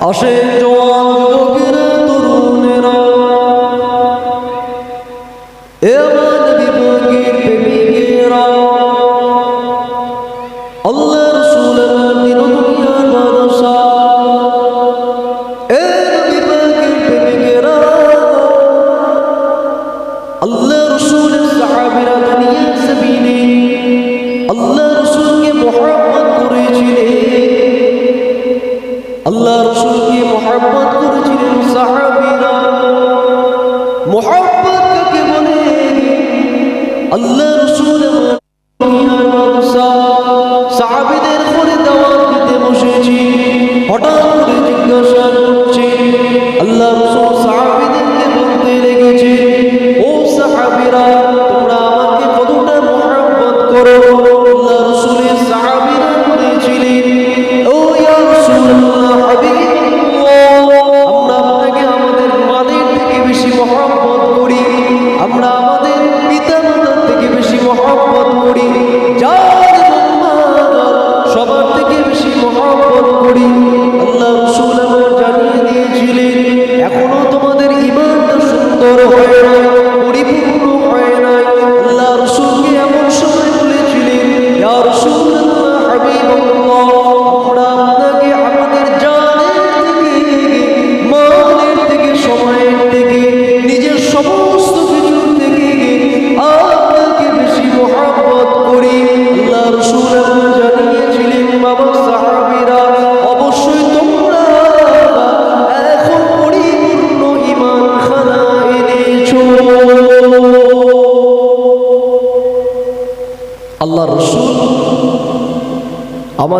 আসে জোয়ান যুবকের তরুণেরা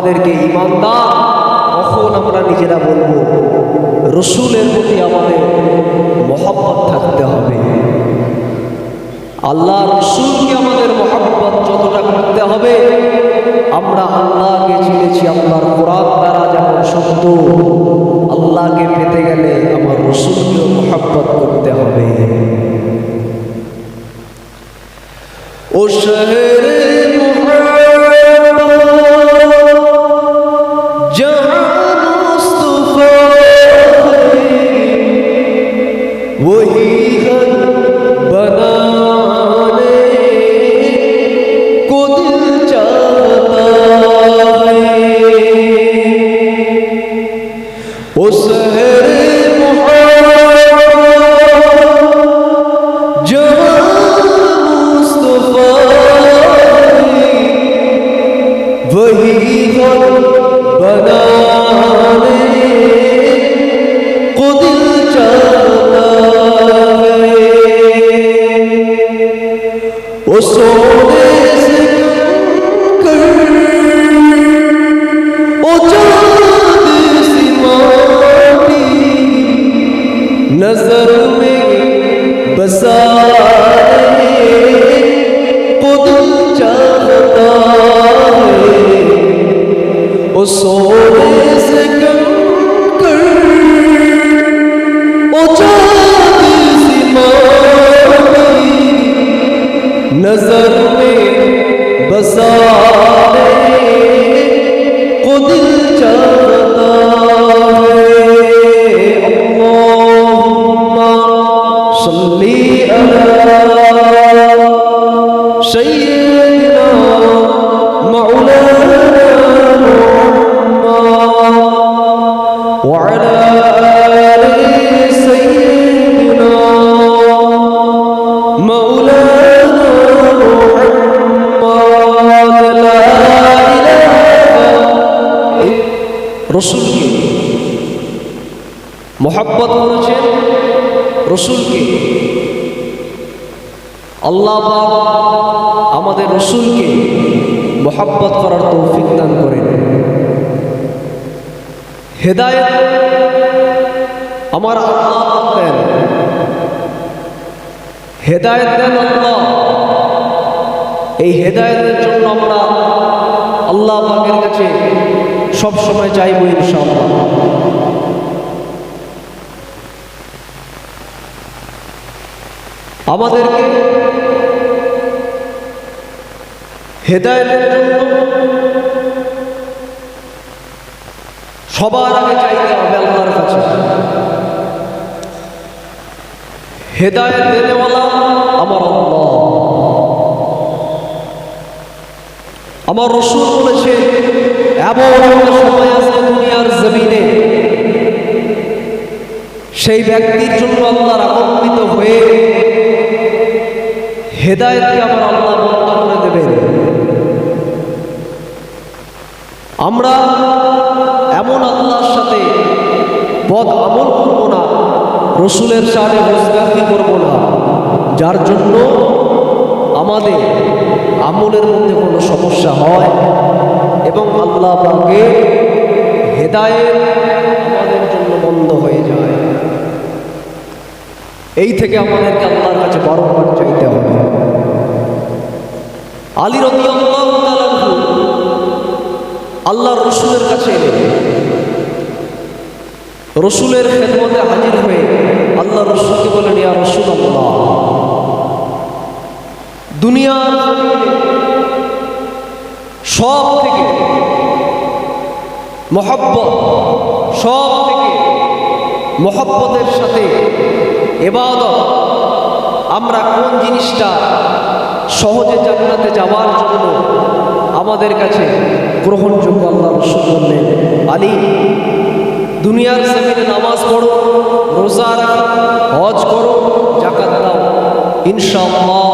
আমাদেরকে ইমান দান তখন আমরা নিজেরা বলব, রসুলের প্রতি আমাদের মহব্বত থাকতে হবে। আল্লাহ রসুলকে আমাদের মহব্বত যতটা করতে হবে, আমরা আল্লাহকে চিনেছি, আল্লাহর কোরআন দ্বারা যেমন সত্য, আল্লাহকে পেতে গেলে আমার রসুলকেও মহব্বত করতে হবে। ও শহরে দিল চাহতা میں بسا قدم چاہتا ہے وہ سونے وعلى آل سيدنا مولانا محمد لا إله রসুলকে রসুলকে আমাদের রসুলকে মোহাব্বত করার তৌফিক দান করেন হেদায়ত আমার আল্লাহ দেন। হেদায়ত দেন আল্লাহ। এই হেদায়তের জন্য আমরা আল্লাহ পাকের কাছে সবসময় চাইব ইনশাআল্লাহ। আমাদেরকে হেদায়তের জন্য সবার আগে চাইতে হবে আল্লাহর কাছে। হেদায়ত দেবে আমার আল্লাহ। আমার রসুন বলেছে এমন একটা সময় আছে দুনিয়ার জমিনে, সেই ব্যক্তির জন্য আল্লাহর আনন্দিত হয়ে হেদায়তকে আমার আল্লাহ বন্ধ করে দেবেন। আমরা এমন আল্লাহর সাথে বদ আমল করব না, রসুলের সাথে রোজগারি করব না, যার জন্য আমাদের আমলের মধ্যে কোনো সমস্যা হয় এবং আল্লাহ পাকে হেদায়েত আমাদের জন্য বন্ধ হয়ে যায়। এই থেকে আমাদেরকে আল্লাহর কাছে বারংবার চাইতে হবে। আলী রবি আল্লাহ রসুলের কাছে এলেন রসুলের খেদমতে হাজির হয়ে আল্লাহ রসুলকে বলেন, ইয়া রসুল আল্লাহ দুনিয়ার সব থেকে মহব্বত সব থেকে মহব্বতের সাথে এবাদত আমরা কোন জিনিসটা সহজে জান্নাতে যাওয়ার জন্য আমাদের কাছে গ্রহণযোগ্য আল্লাহ রসুল বললেন, আলী, দুনিয়ার জমিনে নামাজ পড়ো, রোজা রাখো, হজ করো জাকাত দাও। ইনশাআল্লাহ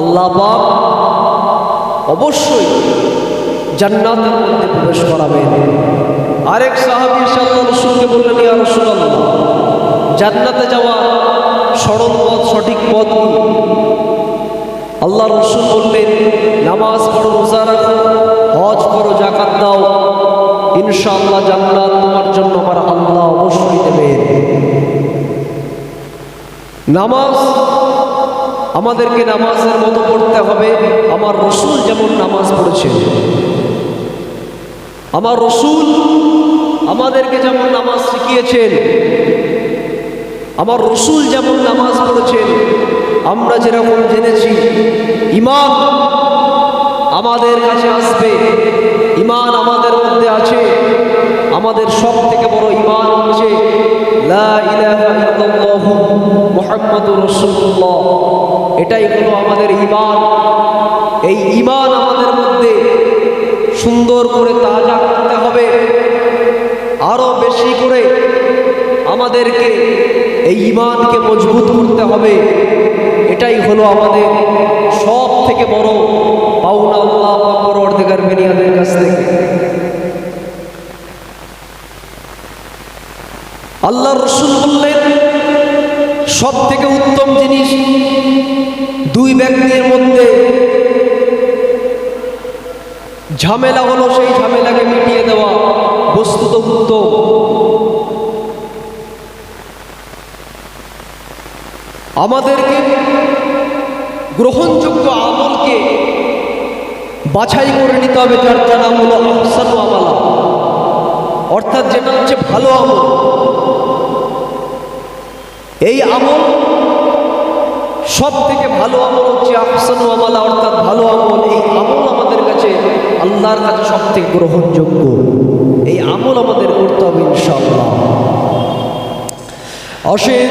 আল্লাহ পাক অবশ্যই জান্নাতের মধ্যে প্রবেশ করাবেন। আরেক সাহাবি এসে আল্লাহ রসুলকে বললেন, ইয়া রসুল জান্নাতে যাওয়া সরল পথ, সঠিক পথ আল্লাহ রসুল বললেন, নামাজ পড়ো, রোজা রাখো, হজ করো জাকাত দাও। ইনশাআল্লাহ জান্নাত তোমার জন্য আমার আল্লাহ অবশ্যই দেবেন নামাজ, আমাদেরকে নামাজের মতো পড়তে হবে। আমার রসুল যেমন নামাজ পড়েছেন। আমার রসুল আমাদেরকে যেমন নামাজ শিখিয়েছেন। আমার রসুল যেমন নামাজ পড়েছেন, আমরা যেরকম জেনেছি, ইমান আমাদের কাছে আসবে, ইমান আমাদের মধ্যে আছে, আমাদের সব থেকে বড় ইমান হচ্ছে এটাই হলো আমাদের ইমান। এই ইমান আমাদের মধ্যে সুন্দর করে তাজা করতে হবে। আরও বেশি করে আমাদেরকে এই ইমানকে মজবুত করতে হবে। এটাই হলো আমাদের সব থেকে বড় পাওনা আল্লাহ পরবর্তীকার বেনিয়াদের কাছ থেকে। আল্লাহ রসুল বললেন সব থেকে উত্তম জিনিস দুই ব্যক্তির মধ্যে ঝামেলা হলো সেই ঝামেলাকে মিটিয়ে দেওয়া। বস্তুত উত্তম। আমাদেরকে গ্রহণযোগ্য আমলকে বাছাই করে নিতে হবে, যার যার নাম আহসানু আমালা। অর্থাৎ যেটা হচ্ছে ভালো আমল। এই আমল সব থেকে ভালো আমল হচ্ছে আহসানু আমালা, অর্থাৎ ভালো আমল। এই আমল আমাদের কাছে আল্লাহর কাছে সব থেকে গ্রহণযোগ্য। এই আমল আমাদের করতে হবে ইনশাআল্লাহ। অশেষ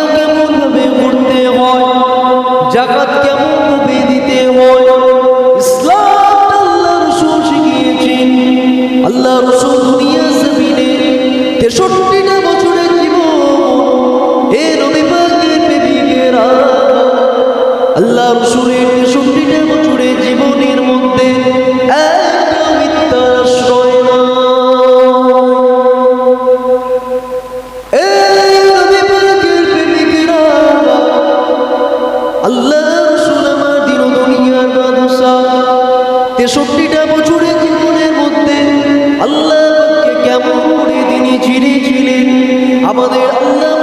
রসুল দুনিয়া জমিনে তেষট্টিটা বছরের জীবন। হে নবী পাকের প্রেমিকেরা আল্লাহ রসুলের আমাদের আল্লাহ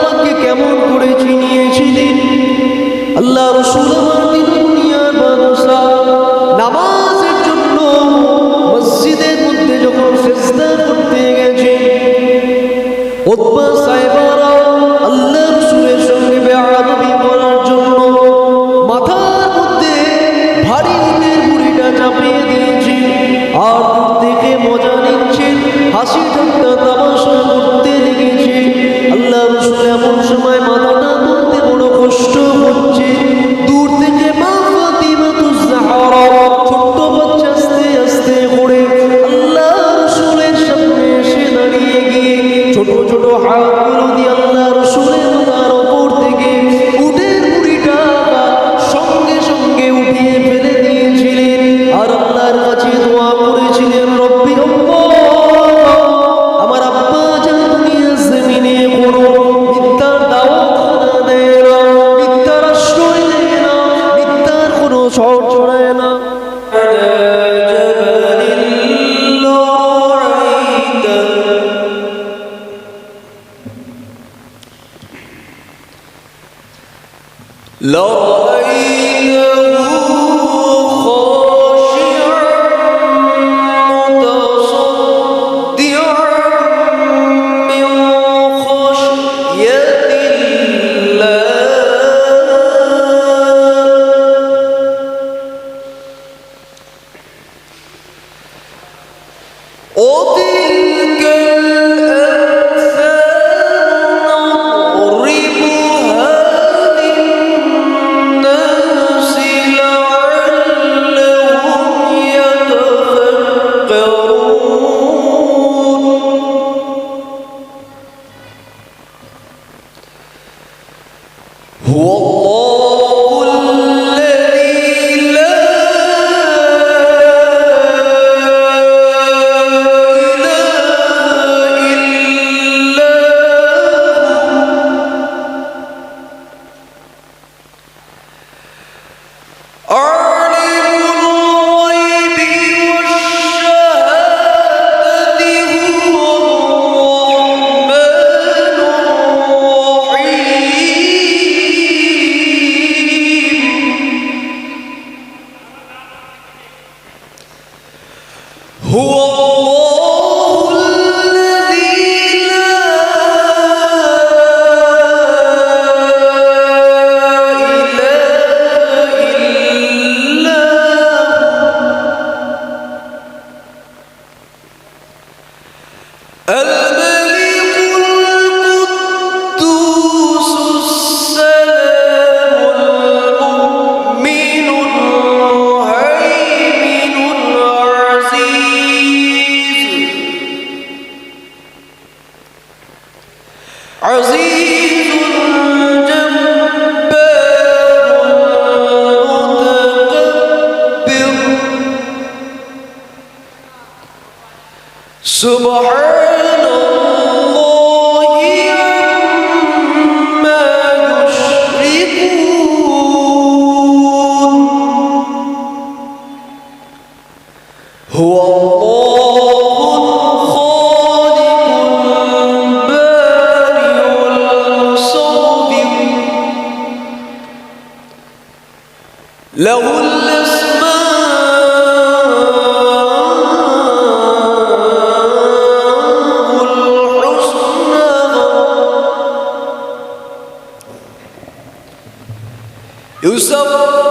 কেমন করে চিনিয়েছিলেন? আল্লাহ রসুল নামাজের জন্য মসজিদের মধ্যে যখন করতে গেছে সাহেবা لا 我 Subhanallah. Yusuf.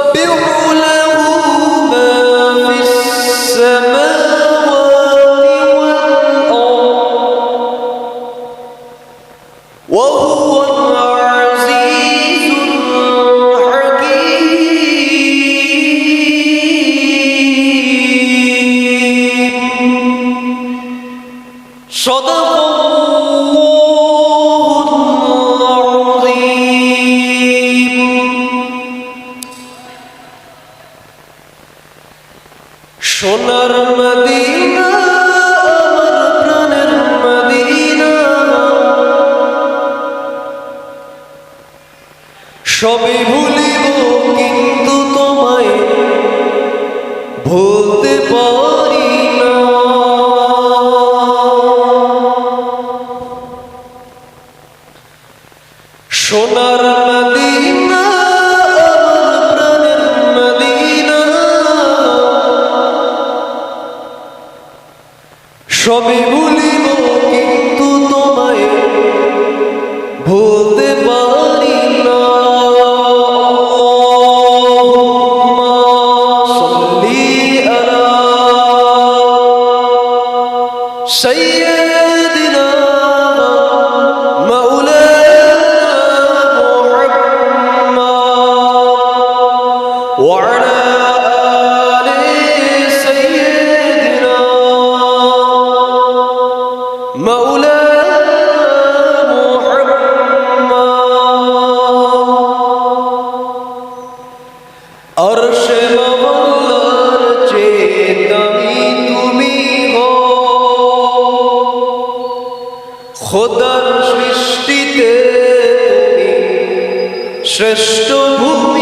সোনার মদিনা খোদার সৃষ্টিতে শ্রেষ্ঠ ভূমি।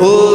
hu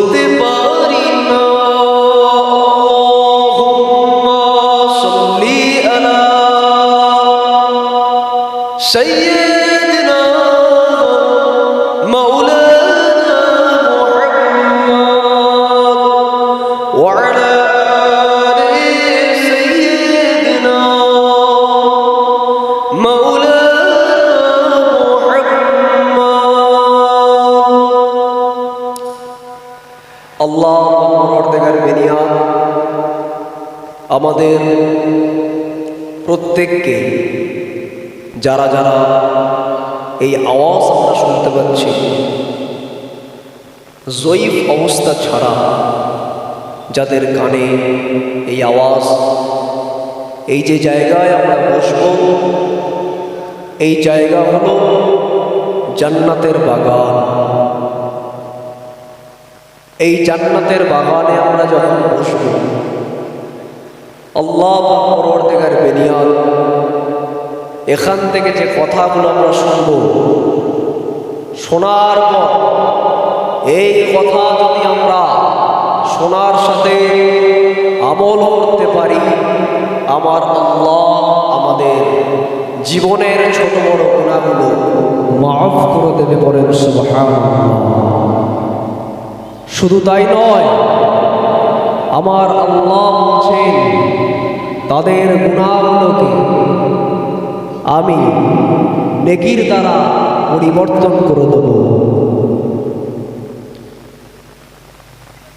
আমাদের প্রত্যেককে, যারা যারা এই আওয়াজ আমরা শুনতে পাচ্ছি, জয়ীফ অবস্থা ছাড়া যাদের কানে এই আওয়াজ, এই যে জায়গায় আমরা বসব, এই জায়গা হল জান্নাতের বাগান। এই জান্নাতের বাগানে আমরা যখন বসব আল্লাহ পরবর্তীকার বেনিয়াল এখান থেকে যে কথাগুলো আমরা শুনব, শোনার পর এই কথা যদি আমরা শোনার সাথে আমল করতে পারি, আমার আল্লাহ আমাদের জীবনের ছোট বড় গুণাগুলো মাফ করে দেবে সুবহানাল্লাহ। শুধু তাই নয় আমার আল্লাহ বলছেন, তাদের গুণাগুলোকে আমি নেকির দ্বারা পরিবর্তন করে দেব।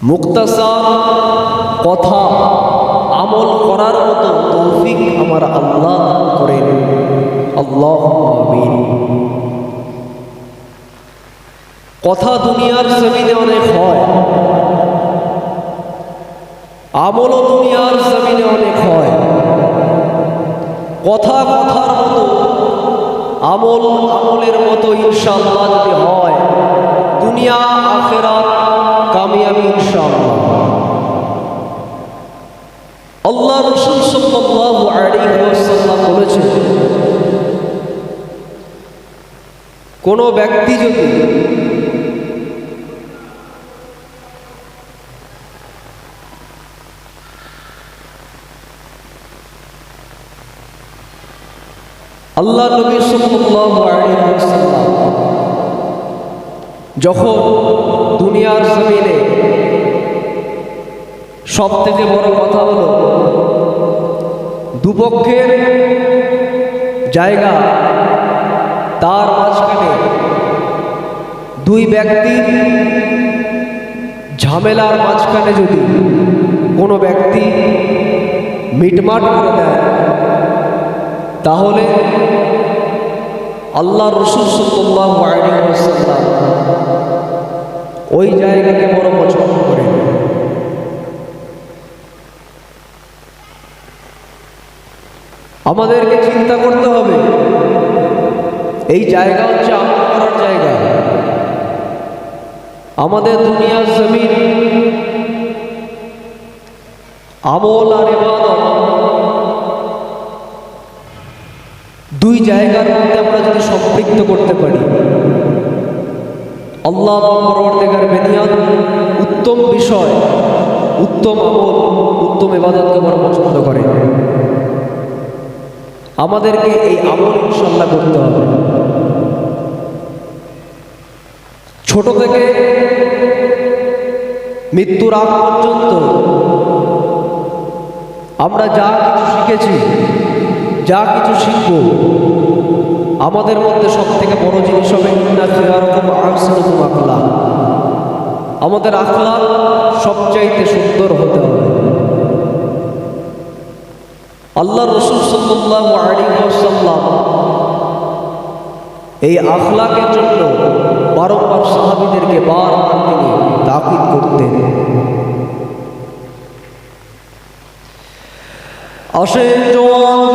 মুক্তাসার কথা আমল করার মতো তৌফিক আমার আল্লাহ করেন। আল্লাহ আমিন। কথা দুনিয়ার জমিনে অনেক হয়। আমলও দুনিয়ার জমিনে অনেক হয়। কথা কথার মতো, আমল আমলের মতো ইনশাল্লাহ যদি হয়, দুনিয়া, আখেরাত কামিয়াবি ইনশাল্লাহ আল্লাহ রসুল সাল্লাল্লাহু আলাইহি ওয়াসাল্লাম বলেছেন, কোনো ব্যক্তি যদি আল্লাহ নবী ওয়াসাল্লাম যখন দুনিয়ার জমিনে সব থেকে বড় কথা হল দুপক্ষের জায়গা তার মাঝখানে দুই ব্যক্তি ঝামেলার মাঝখানে যদি কোনো ব্যক্তি মিটমাট করে দেয় তাহলে আল্লাহ রসুল সাল্লাহ ওই জায়গাকে বড় পছন্দ করেন। আমাদেরকে চিন্তা করতে হবে, এই জায়গা হচ্ছে আমল করার জায়গা। আমাদের দুনিয়ার জমিন আমল আর ইবাদত দুই জায়গার মধ্যে আমরা যদি সম্পৃক্ত করতে পারি, আল্লাহ পরবর্তীকার বেনিয়াদ, উত্তম বিষয়, উত্তম আমল, উত্তম ইবাদতকে বড় পছন্দ করে। আমাদেরকে এই আমল ইনশাল্লাহ করতে হবে। ছোট থেকে মৃত্যুর আগ পর্যন্ত আমরা যা কিছু শিখেছি যা কিছু শিখব, আমাদের মধ্যে সব থেকে বড় জিনিস হবে খিয়ারকুম আহসানুকুম আখলাক আমাদের আখলাক সবচাইতে সুন্দর হতে হবে। আল্লাহ রসুল সাল্লাল্লাহু আলাইহি ওয়াসাল্লাম এই আখলাকের জন্য বারংবার সাহাবীদেরকে বারবার তিনি তাকিদ করতেন। আসেন জওয়ান যুবক